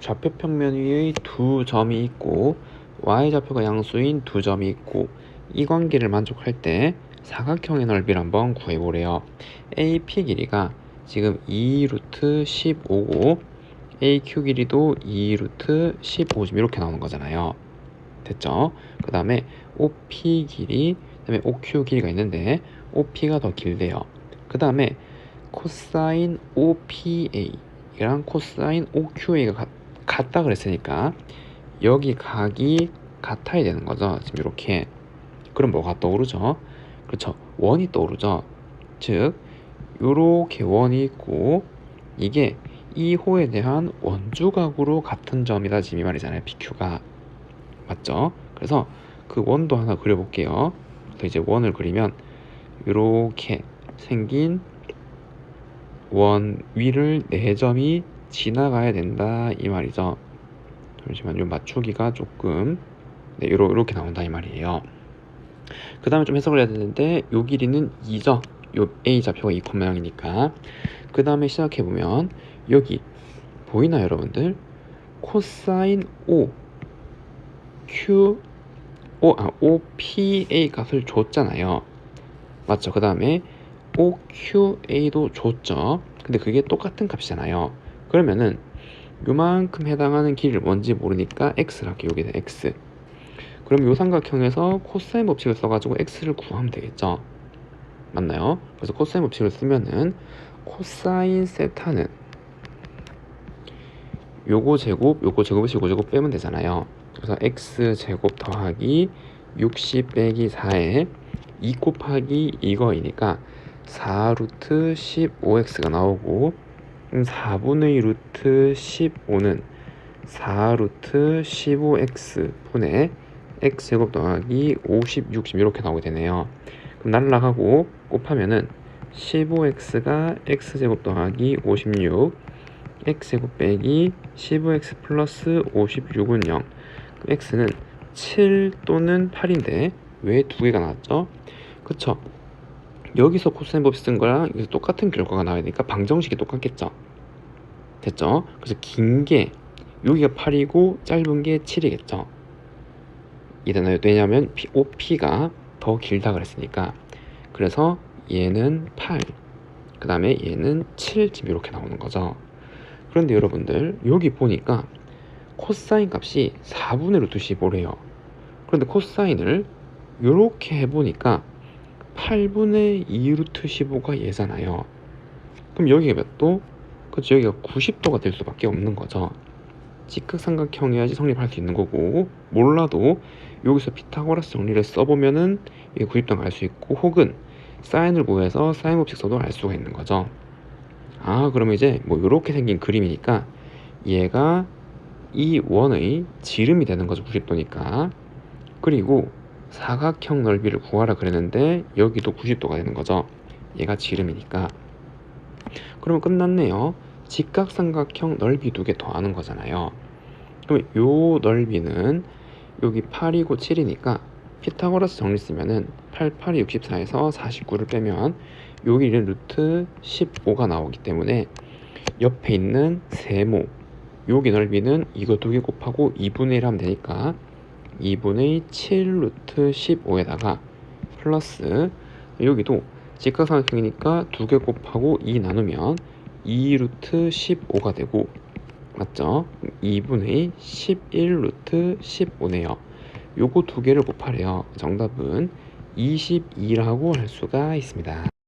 좌표 평면 위의 두 점이 있고 y좌표가 양수인 두 점이 있고 이 관계를 만족할 때 사각형의 넓이를 한번 구해보래요. AP 길이가 지금 2 루트 15고 AQ 길이도 2 루트 15 지금 이렇게 나오는 거잖아요. 됐죠? 그 다음에 OP 길이, 그 다음에 OQ 길이가 있는데 OP가 더 길대요. 그 다음에 코사인 OPA랑 코사인 OQA가 같, 같다 그랬으니까 여기 각이 같아야 되는 거죠. 지금 이렇게. 그럼 뭐가 떠오르죠? 그렇죠. 원이 떠오르죠. 즉, 요렇게 원이 있고 이게 이 호에 대한 원주각으로 같은 점이다 지금 이 말이잖아요. PQ가. 맞죠? 그래서 그 원도 하나 그려볼게요. 그래서 이제 원을 그리면 이렇게 생긴 원 위를 네 점이 지나가야 된다 이 말이죠. 잠시만 요 맞추기가 조금 네 요렇게 나온다 이 말이에요. 그 다음에 좀 해석을 해야 되는데 요 길이는 2죠. 요 A 좌표가 2, 모양이니까 그 다음에 시작해 보면 여기 보이나요 여러분들? 코사인 O Q O 아 OPA 값을 줬잖아요. 맞죠? 그 다음에 OQA도 줬죠. 근데 그게 똑같은 값이잖아요. 그러면은 요만큼 해당하는 길이를 뭔지 모르니까 할게요. 여기다 x. 그럼 요 삼각형에서 코사인 법칙을 써가지고 x를 구하면 되겠죠. 맞나요? 그래서 코사인 법칙을 쓰면은 코사인 세타는 요거 제곱, 요거 제곱에서 요거 제곱 빼면 되잖아요. 그래서 x 제곱 더하기 60 빼기 4에 2 곱하기 이거이니까 4 루트 15x가 나오고 4분의 2 루트 15는 4 루트 15x 분의 x제곱 더하기 50, 60 이렇게 나오게 되네요. 그럼 날라가고 곱하면은 15x가 x제곱 더하기 56 x제곱 빼기 15x 플러스 56은 0 x는 7 또는 8인데 왜 두 개가 나왔죠? 그쵸? 여기서 법칙 쓴 거랑 똑같은 결과가 나와야 되니까 방정식이 똑같겠죠? 됐죠? 그래서 긴 게 여기가 8이고 짧은 게 7이겠죠? 이해되나요? 왜냐하면 OP가 더 길다 그랬으니까 그래서 얘는 8, 그 다음에 얘는 7 지금 이렇게 나오는 거죠. 그런데 여러분들 여기 보니까 코사인 값이 4분의 루트 15래요. 그런데 코사인을 이렇게 해보니까 8분의 2 루트 15가 얘잖아요. 그럼 여기가 몇 도? 그렇죠. 여기가 90도가 될 수밖에 없는 거죠. 직각삼각형이어야지 성립할 수 있는 거고 몰라도 여기서 피타고라스 정리를 써보면은 90도를 알수 있고 혹은 사인을 구해서 사인 법칙 써도 알 수가 있는 거죠. 아 그러면 이제 뭐 이렇게 생긴 그림이니까 얘가 이 원의 지름이 되는 거죠 90도니까 그리고 사각형 넓이를 구하라 그랬는데 여기도 90도가 되는 거죠. 얘가 지름이니까. 그러면 끝났네요. 직각삼각형 넓이 두 개 더하는 거잖아요. 그럼 요 넓이는 여기 8이고 7이니까 피타고라스 정리 쓰면은 8, 8이 64에서 49를 빼면 여기는 루트 15가 나오기 때문에 옆에 있는 세모 여기 넓이는 이거 두 개 곱하고 2분의 1 하면 되니까 2분의 7 루트 15에다가 플러스 여기도 직각삼각형이니까 두 개 곱하고 2 나누면 2 루트 15가 되고 맞죠? 2분의 11 루트 15네요. 요거 두 개를 곱하래요. 정답은 22라고 할 수가 있습니다.